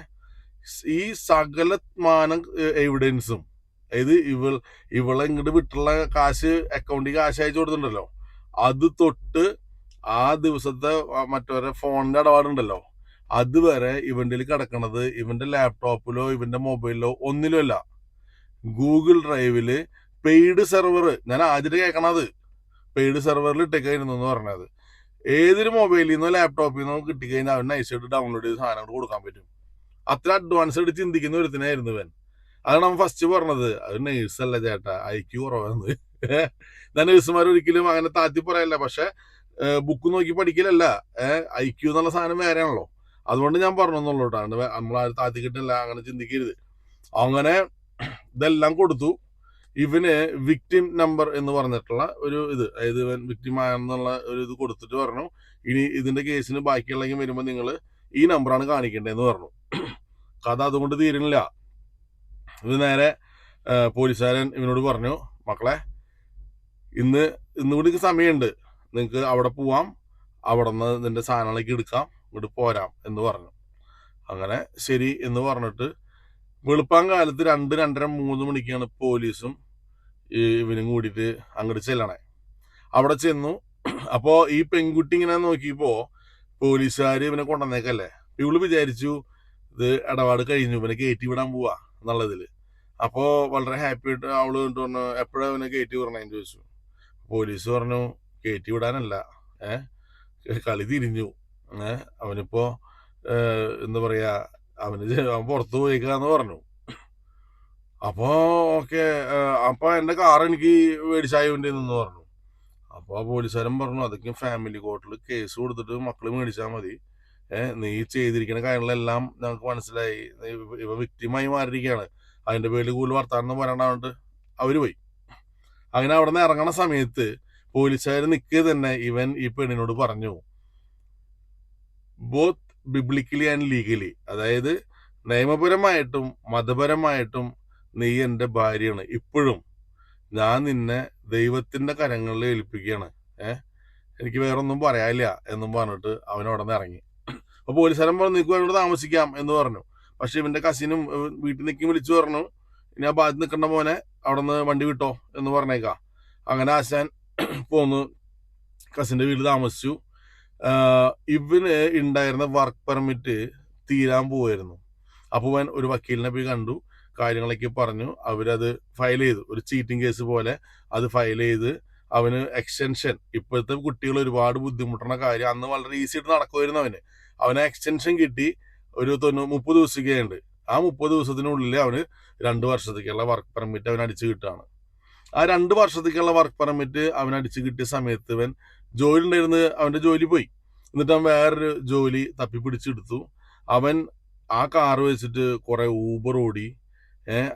[SPEAKER 1] ഈ സകലമാനം എവിഡൻസും അതായത് ഇവൾ ഇവളെ ഇങ്ങോട്ട് വിട്ടുള്ള കാശ് അക്കൗണ്ടിൽ കാശ് അയച്ചു കൊടുത്തിട്ടുണ്ടല്ലോ. അത് തൊട്ട് ആ ദിവസത്തെ മറ്റവരെ ഫോണിന്റെ ഇടപാടുണ്ടല്ലോ. അതുവരെ ഇവന്റെ കിടക്കണത് ഇവന്റെ ലാപ്ടോപ്പിലോ ഇവന്റെ മൊബൈലിലോ ഒന്നിലുമല്ല. ഗൂഗിൾ ഡ്രൈവിൽ പെയ്ഡ് സെർവർ ഞാൻ ആദ്യത്തെ കേൾക്കണത്. പെയ്ഡ് സെർവറിൽ ഇട്ടേക്കായിരുന്നു എന്ന് പറഞ്ഞത്. ഏതൊരു മൊബൈലിൽ നിന്നോ ലാപ്ടോപ്പിൽ നിന്നോ കിട്ടിക്കഴിഞ്ഞാൽ അവൻ നൈസായിട്ട് ഡൗൺലോഡ് ചെയ്ത് സാധനം കൊടുക്കാൻ പറ്റും. അത്ര അഡ്വാൻസ് ആയിട്ട് ചിന്തിക്കുന്ന ഒരുത്തിനായിരുന്നു ഇവൻ. അതാണ് നമ്മൾ ഫസ്റ്റ് പറഞ്ഞത്. അത് നേഴ്സ് അല്ല ചേട്ടാ ഐക്യു കുറവാന്ന്. (laughs) ഞാൻ നേഴ്സുമാർ ഒരിക്കലും അങ്ങനെ താത്തി പറയല്ല. പക്ഷെ ബുക്ക് നോക്കി പഠിക്കലല്ല. ഐക്യു എന്നുള്ള സാധനം വേറെയാണല്ലോ. അതുകൊണ്ട് ഞാൻ പറഞ്ഞു എന്നുള്ളൂ നമ്മൾ താത്തി കിട്ടില്ല അങ്ങനെ ചിന്തിക്കരുത്. അങ്ങനെ ഇതെല്ലാം കൊടുത്തു. ഇവന് വിക്ടിം നമ്പർ എന്ന് പറഞ്ഞിട്ടുള്ള ഒരു ഇത്. അതായത് ഇവൻ വിക്ടിം ആണെന്നുള്ള ഒരു ഇത് കൊടുത്തിട്ട് പറഞ്ഞു ഇനി ഇതിന്റെ കേസിന് ബാക്കിയുള്ളെങ്കിൽ വരുമ്പോൾ നിങ്ങൾ ഈ നമ്പറാണ് കാണിക്കേണ്ടതെന്ന് പറഞ്ഞു. (clears throat) കഥ അതുകൊണ്ട് തീരുന്നില്ല. ഇത് നേരെ പോലീസുകാരൻ ഇവനോട് പറഞ്ഞു മക്കളെ ഇന്ന് ഇന്ന് കൂടി സമയമുണ്ട്. നിങ്ങൾക്ക് അവിടെ പോവാം. അവിടെ നിന്ന് നിന്റെ സാധനങ്ങളൊക്കെ എടുക്കാം. ഇവിടെ പോരാം എന്ന് പറഞ്ഞു. അങ്ങനെ ശരി എന്ന് പറഞ്ഞിട്ട് വെളുപ്പാൻ കാലത്ത് രണ്ട് രണ്ടര മൂന്ന് മണിക്കാണ് പോലീസും ഈ ഇവനും കൂടിയിട്ട് അങ്ങോട്ട് ചെല്ലണേ. അവിടെ ചെന്നു. അപ്പോ ഈ പെൺകുട്ടി ഇങ്ങനെ നോക്കിയപ്പോ പോലീസുകാർ ഇവനെ കൊണ്ടുവന്നേക്കല്ലേ? ഇവൾ വിചാരിച്ചു ഇത് ഇടപാട് കഴിഞ്ഞു ഇവനെ കയറ്റി വിടാൻ പോവാ എന്നുള്ളതിൽ. അപ്പോ വളരെ ഹാപ്പി ആയിട്ട് അവൾ പറഞ്ഞു എപ്പോഴാ ഇവനെ കയറ്റി വിടണേന്ന് ചോദിച്ചു. പോലീസ് പറഞ്ഞു കയറ്റി വിടാനല്ല. ഏഹ് കളി തിരിഞ്ഞു. ഏഹ് അവനിപ്പോ എന്താ പറയാ അവന് അവൻ പുറത്തു പോയിക്കാന്ന് പറഞ്ഞു. അപ്പോ ഓക്കെ അപ്പൊ എന്റെ കാർ എനിക്ക് മേടിച്ചായ പറഞ്ഞു. അപ്പൊ ആ പോലീസുകാരൻ പറഞ്ഞു അതൊക്കെ ഫാമിലി കോർട്ടിൽ കേസ് കൊടുത്തിട്ട് മക്കൾ മേടിച്ചാൽ മതി. നീ ചെയ്തിരിക്കുന്ന കാര്യങ്ങളെല്ലാം ഞങ്ങൾക്ക് മനസ്സിലായി. ഇവ- വിക്ടിമായി മാറിയിരിക്കുകയാണ് അതിന്റെ പേരിൽ കൂടുതൽ വർത്താനം പറയണ്ടാണ്ട് അവർ പോയി. അങ്ങനെ അവിടെ നിന്ന് ഇറങ്ങണ സമയത്ത് പോലീസുകാർ നിൽക്കുക തന്നെ ഇവൻ ഈ പെണ്ണിനോട് പറഞ്ഞു ബോത്ത് ബിബ്ലിക്കലി ആൻഡ് ലീഗലി അതായത് നിയമപരമായിട്ടും മതപരമായിട്ടും നീ എന്റെ ഭാര്യയാണ്. ഇപ്പോഴും ഞാൻ നിന്നെ ദൈവത്തിന്റെ കരങ്ങളിൽ ഏൽപ്പിക്കുകയാണ്. ഏഹ് എനിക്ക് വേറൊന്നും പറയാനില്ല എന്നും പറഞ്ഞിട്ട് അവൻ നിന്ന് ഇറങ്ങി. അപ്പോൾ പോലീസുകാരൻ പറഞ്ഞു നിൽക്കുക ഇവിടെ താമസിക്കാം? എന്ന് പറഞ്ഞു. പക്ഷെ ഇവന്റെ കസിനും വീട്ടിൽ നിൽക്കും വിളിച്ചു പറഞ്ഞു ഇനി ആ ഭാഗത്ത് നിൽക്കേണ്ട മോനെ അവിടെ നിന്ന് വണ്ടി വിട്ടോ? എന്ന് പറഞ്ഞേക്കാം. അങ്ങനെ ആശാൻ (clears throat) പോന്നു. കസിന്റെ വീട്ടിൽ താമസിച്ചു. ഇവന് ഉണ്ടായിരുന്ന വർക്ക് പെർമിറ്റ് തീരാൻ പോവായിരുന്നു. അപ്പൊ ഞാൻ ഒരു വക്കീലിനെ പോയി കണ്ടു. കാര്യങ്ങളൊക്കെ പറഞ്ഞു. അവരത് ഫയൽ ചെയ്തു. ഒരു ചീറ്റിംഗ് കേസ് പോലെ അത് ഫയൽ ചെയ്ത് അവന് എക്സ്റ്റൻഷൻ ഇപ്പോഴത്തെ കുട്ടികൾ ഒരുപാട് ബുദ്ധിമുട്ടുന്ന കാര്യം അന്ന് വളരെ ഈസി ആയിട്ട് നടക്കുമായിരുന്നു അവന്. അവന് എക്സ്റ്റൻഷൻ കിട്ടി ഒരു തൊണ്ണൂ മുപ്പത് ദിവസത്തേക്കുണ്ട് ആ മുപ്പത് ദിവസത്തിനുള്ളിൽ അവന് രണ്ട് വർഷത്തേക്കുള്ള വർക്ക് പെർമിറ്റ് അവൻ അടിച്ചു കിട്ടുകയാണ്. ആ രണ്ട് വർഷത്തേക്കുള്ള വർക്ക് പെർമിറ്റ് അവൻ അടിച്ചു കിട്ടിയ സമയത്ത് അവൻ ജോലി ഉണ്ടായിരുന്ന അവന്റെ ജോലി പോയി. എന്നിട്ട് അവൻ വേറൊരു ജോലി തപ്പിപ്പിടിച്ചെടുത്തു അവൻ ആ കാറ് വെച്ചിട്ട് കുറെ ഊബർ ഓടി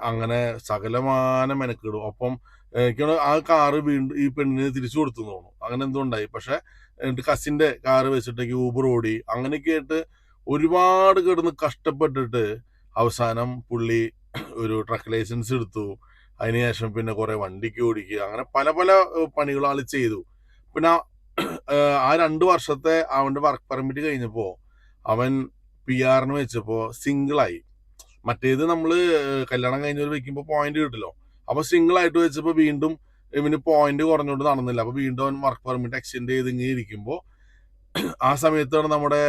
[SPEAKER 1] അങ്ങനെ സകലമാന മെനക്കിടും. ഒപ്പം എനിക്ക് ആ കാറ് വീണ്ടും ഈ പെണ്ണിന് തിരിച്ചു കൊടുത്തു തോന്നുന്നു. അങ്ങനെ എന്തോ ഉണ്ടായി. പക്ഷെ എന്നിട്ട് കസിന്റെ കാറ് വെച്ചിട്ടേക്ക് ഊബർ ഓടി. അങ്ങനെയൊക്കെ ആയിട്ട് ഒരുപാട് കിടന്ന് കഷ്ടപ്പെട്ടിട്ട് അവസാനം പുള്ളി ഒരു ട്രക്ക് ലൈസൻസ് എടുത്തു. അതിനുശേഷം പിന്നെ കുറെ വണ്ടിക്ക് ഓടിക്കുക. അങ്ങനെ പല പല പണികൾ ആൾ ചെയ്തു. പിന്നെ ആ രണ്ട് വർഷത്തെ അവന്റെ വർക്ക് പെർമിറ്റ് കഴിഞ്ഞപ്പോ അവൻ പി ആറിന് വെച്ചപ്പോ സിംഗിളായി മറ്റേത് നമ്മൾ കല്യാണം കഴിഞ്ഞവർ വെക്കുമ്പോൾ പോയിന്റ് കിട്ടില്ലോ. അപ്പൊ സിംഗിൾ ആയിട്ട് വെച്ചപ്പോൾ വീണ്ടും ഇവന് പോയിന്റ് കുറഞ്ഞുകൊണ്ട് നടന്നില്ല. അപ്പൊ വീണ്ടും അവൻ വർക്ക് പെർമിറ്റ് എക്സ്റ്റെൻഡ് ചെയ്ത് ഇങ്ങനെ ഇരിക്കുമ്പോൾ ആ സമയത്താണ് നമ്മുടെ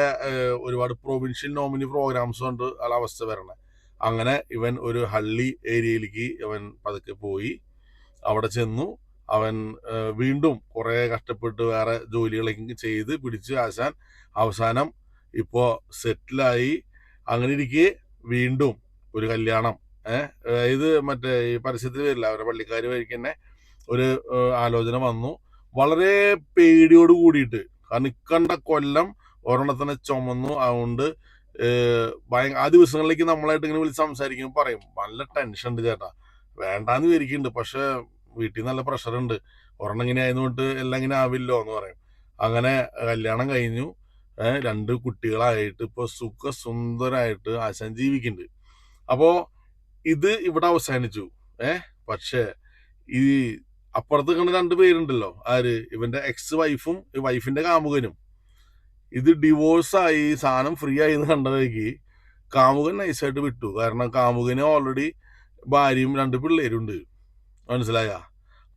[SPEAKER 1] ഒരുപാട് പ്രൊവിൻഷ്യൽ നോമിനി പ്രോഗ്രാംസ് കൊണ്ട് ആ അവസ്ഥ വരണത് അങ്ങനെ ഇവൻ ഒരു ഹള്ളി ഏരിയയിലേക്ക് ഇവൻ പതുക്കെ പോയി. അവിടെ ചെന്നു. അവൻ വീണ്ടും കുറെ കഷ്ടപ്പെട്ട് വേറെ ജോലികളൊക്കെ ചെയ്ത് പിടിച്ച് ആശാൻ അവസാനം ഇപ്പോ സെറ്റിലായി അങ്ങനെ ഇരിക്കെ വീണ്ടും ഒരു കല്യാണം. ഇത് മറ്റേ ഈ പരസ്യത്തിൽ വരില്ല. അവരുടെ പള്ളിക്കാർ വഴിക്ക് തന്നെ ഒരു ആലോചന വന്നു. വളരെ പേടിയോട് കൂടിയിട്ട്. കാരണം ഇക്കണ്ട കൊല്ലം ഒരെണ്ണത്തിനെ ചുമന്നു. അതുകൊണ്ട് ഭയങ്കര ഭയ ആ ദിവസങ്ങളിലേക്ക് നമ്മളായിട്ട് ഇങ്ങനെ വിളിച്ച് സംസാരിക്കുമ്പോൾ പറയും നല്ല ടെൻഷൻ ഉണ്ട് ചേട്ടാ. വേണ്ടാന്ന് വിചാരിക്കുന്നുണ്ട്. പക്ഷെ വീട്ടിൽ നല്ല പ്രഷറുണ്ട് ഒരെണ്ണം ഇങ്ങനെ ആയതുകൊണ്ട് എല്ലാം ഇങ്ങനെ ആവില്ലോ എന്ന് പറയും. അങ്ങനെ കല്യാണം കഴിഞ്ഞു. രണ്ട് കുട്ടികളായിട്ട് ഇപ്പൊ സുഖസുന്ദരായിട്ട് ആശാൻ ജീവിക്കുന്നുണ്ട്. അപ്പോ ഇത് ഇവിടെ അവസാനിച്ചു. ഏഹ് പക്ഷേ ഈ അപ്പുറത്ത് കണ്ട രണ്ട് പേരുണ്ടല്ലോ. ആര്? ഇവന്റെ എക്സ് വൈഫും ഈ വൈഫിന്റെ കാമുകനും. ഇത് ഡിവോഴ്സായി സാധനം ഫ്രീ ആയി എന്ന് കണ്ടതേക്ക് കാമുകൻ നൈസായിട്ട് വിട്ടു. കാരണം കാമുകന് ഓൾറെഡി ഭാര്യയും രണ്ട് പിള്ളേരുണ്ട്. മനസ്സിലായ?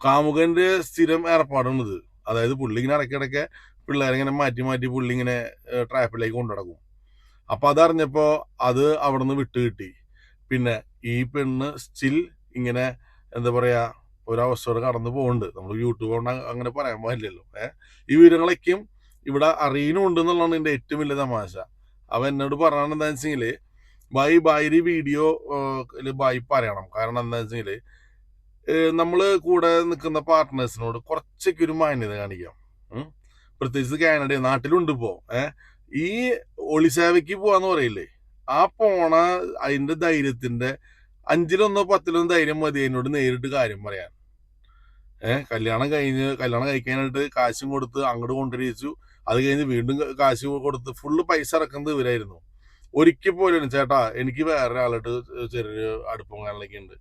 [SPEAKER 1] കാമുകന്റെ സ്ഥിരം ഏർപ്പാടാണിത്. അതായത് പുള്ളി ഇങ്ങനെ ഇടയ്ക്കിടയ്ക്ക് പിള്ളേരെ ഇങ്ങനെ മാറ്റി മാറ്റി പുള്ളി ഇങ്ങനെ ട്രാപ്പിലേക്ക് കൊണ്ടു നടക്കും അപ്പൊ അത് അവിടെ നിന്ന് വിട്ട് കിട്ടി പിന്നെ ഈ പെണ്ണ് സ്റ്റിൽ ഇങ്ങനെ എന്താ പറയാ ഒരവസ്ഥയോടെ കടന്നു പോകുന്നുണ്ട് നമ്മൾ യൂട്യൂബ് കൊണ്ട് അങ്ങനെ പറയാൻ പാടില്ലല്ലോ. ഏഹ് ഈ വിവരങ്ങളൊക്കെയും ഇവിടെ അറിയണമുണ്ട് എന്നുള്ളതാണ് എന്റെ ഏറ്റവും വലിയ തമാശ. അവൻ എന്നോട് പറയണത് എന്താ വെച്ചെങ്കിൽ ബൈ ബൈരി വീഡിയോ ബൈ പറയണം. കാരണം എന്താ വെച്ചെങ്കിൽ ഏഹ് നമ്മൾ കൂടെ നിൽക്കുന്ന പാർട്ട്നേഴ്സിനോട് കുറച്ചൊക്കെ ഒരു മാന്യത കാണിക്കാം. പ്രത്യേകിച്ച് കാനഡ നാട്ടിലുണ്ട് ഇപ്പോ. ഏഹ് ഈ ഒളിസേവയ്ക്ക് പോവാന്ന് പറയില്ലേ? ആ പോണ അതിന്റെ ധൈര്യത്തിന്റെ അഞ്ചിലൊന്നോ പത്തിലൊന്നോ ധൈര്യം മതി എന്നോട് നേരിട്ട് കാര്യം പറയാൻ. ഏഹ് കല്യാണം കഴിഞ്ഞ് കല്യാണം കഴിക്കാനായിട്ട് കാശും കൊടുത്ത് അങ്ങോട്ട് കൊണ്ടുവരിച്ചു. അത് കഴിഞ്ഞ് വീണ്ടും കാശ് കൊടുത്ത് ഫുള്ള് പൈസ ഇറക്കുന്നത് ഇവരായിരുന്നു. ഒരിക്കൽ പോലും ചേട്ടാ എനിക്ക് വേറെ ആളായിട്ട് ചെറിയൊരു അടുപ്പം കാര്യങ്ങളൊക്കെ ഉണ്ട്.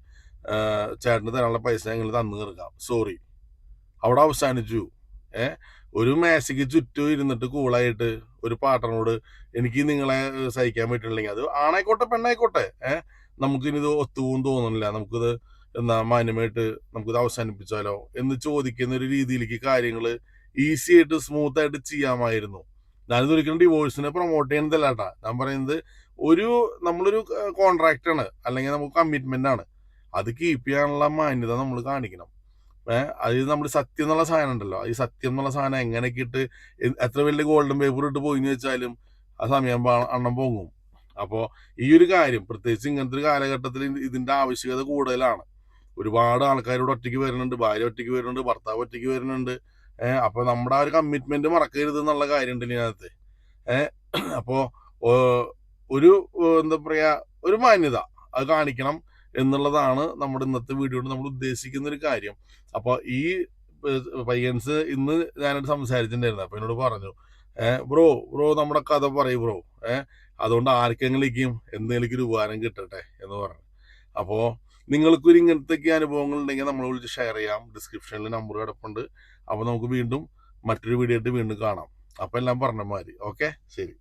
[SPEAKER 1] ചേട്ടന് തരാനുള്ള പൈസ ഞങ്ങൾ തന്നു തീർക്കാം. സോറി അവിടെ അവസാനിച്ചു. ഏഹ് ഒരു മേശയ്ക്ക് ചുറ്റും ഇരുന്നിട്ട് കൂളായിട്ട് ഒരു പാട്ടനോട് എനിക്ക് നിങ്ങളെ സഹിക്കാൻ പറ്റുന്നില്ലെങ്കിൽ അത് ആണായിക്കോട്ടെ പെണ്ണായിക്കോട്ടെ ഏഹ് നമുക്കിനി ഇത് ഒത്തുപോകും തോന്നുന്നില്ല നമുക്കിത് എന്നാ മാന്യമായിട്ട് നമുക്കിത് അവസാനിപ്പിച്ചാലോ എന്ന് ചോദിക്കുന്ന ഒരു രീതിയിലേക്ക് കാര്യങ്ങൾ ഈസി ആയിട്ട് സ്മൂത്ത് ആയിട്ട് ചെയ്യാമായിരുന്നു. ഞാനിത് ഒരിക്കലും ഡിവോഴ്സിനെ പ്രൊമോട്ട് ചെയ്യുന്നതല്ല കേട്ടാ ഞാൻ പറയുന്നത് ഒരു നമ്മളൊരു കോൺട്രാക്റ്റ് ആണ്. അല്ലെങ്കിൽ നമുക്ക് കമ്മിറ്റ്മെന്റ് ആണ്. അത് കീപ്പ് ചെയ്യാനുള്ള മാന്യത നമ്മൾ കാണിക്കണം. അത് നമ്മൾ സത്യം എന്നുള്ള സാധനം ഉണ്ടല്ലോ. ഈ സത്യം എന്നുള്ള സാധനം എങ്ങനെയൊക്കെ ഇട്ട് എത്ര വലിയ ഗോൾഡൻ പേപ്പർ ഇട്ട് പോയി വെച്ചാലും ആ സമയം അണ്ണം പൊങ്ങും. അപ്പോൾ ഈ ഒരു കാര്യം പ്രത്യേകിച്ച് ഇങ്ങനത്തെ ഒരു കാലഘട്ടത്തിൽ ഇതിന്റെ ആവശ്യകത കൂടുതലാണ്. ഒരുപാട് ആൾക്കാരോട് ഒറ്റയ്ക്ക് വരുന്നുണ്ട് ഭാര്യ ഒറ്റയ്ക്ക് വരുന്നുണ്ട് ഭർത്താവ് ഒറ്റയ്ക്ക് വരുന്നുണ്ട്. ഏഹ് അപ്പൊ നമ്മുടെ ആ ഒരു കമ്മിറ്റ്മെന്റ് മറക്കരുത് എന്നുള്ള കാര്യമുണ്ട് ഇതിനകത്ത്. ഏഹ് അപ്പോ ഒരു എന്താ പറയുക ഒരു മാന്യത അത് കാണിക്കണം. എന്നുള്ളതാണ് നമ്മുടെ ഇന്നത്തെ വീഡിയോ നമ്മൾ ഉദ്ദേശിക്കുന്ന ഒരു കാര്യം. അപ്പൊ ഈ പയ്യൻസ് ഇന്ന് ഞാനൊരു സംസാരിച്ചിട്ടുണ്ടായിരുന്നു. അപ്പൊ എന്നോട് പറഞ്ഞു ഏഹ് ബ്രോ ബ്രോ നമ്മുടെ കഥ പറയും ബ്രോ. ഏഹ് അതുകൊണ്ട് ആർക്കെങ്കിലേക്കും എന്തെങ്കിലും ഒരു ഉപകാരം കിട്ടട്ടെ എന്ന് പറഞ്ഞു. അപ്പോ നിങ്ങൾക്കൊരു ഇങ്ങനത്തെ അനുഭവങ്ങൾ ഉണ്ടെങ്കിൽ നമ്മൾ വിളിച്ച് ഷെയർ ചെയ്യാം. ഡിസ്ക്രിപ്ഷനിൽ നമ്പർ കിടപ്പുണ്ട്. അപ്പൊ നമുക്ക് വീണ്ടും മറ്റൊരു വീഡിയോ ആയിട്ട് വീണ്ടും കാണാം. അപ്പൊ എല്ലാം പറഞ്ഞ മാതിരി. ഓക്കെ ശരി.